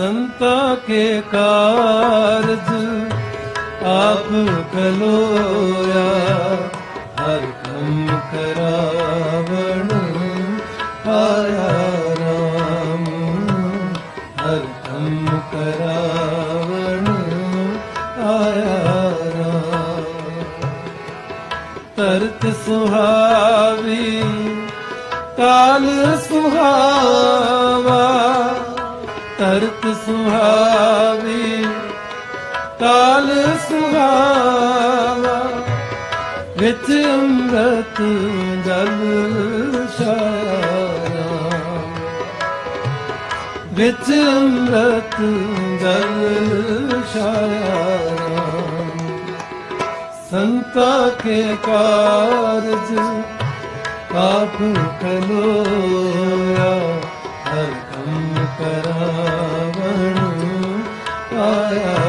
संता के कारज आप कलोया हर कम करावण आया राम हर कम करावण आया राम तरत सुहावी काल सुहावा ਤਰਤ ਸੁਹਾਵੀ, ਤਾਲ ਸੁਹਾਵਾ, ਵਿੱਚ ਅੰਮ੍ਰਿਤ ਜਲ ਛਾਇਆ। ਵਿੱਚ ਅੰਮ੍ਰਿਤ ਜਲ ਛਾਇਆ। ਸੰਤਾ ਕੇ ਕਾਰਜ ਆਪ ਕਲੋਇਆ Hare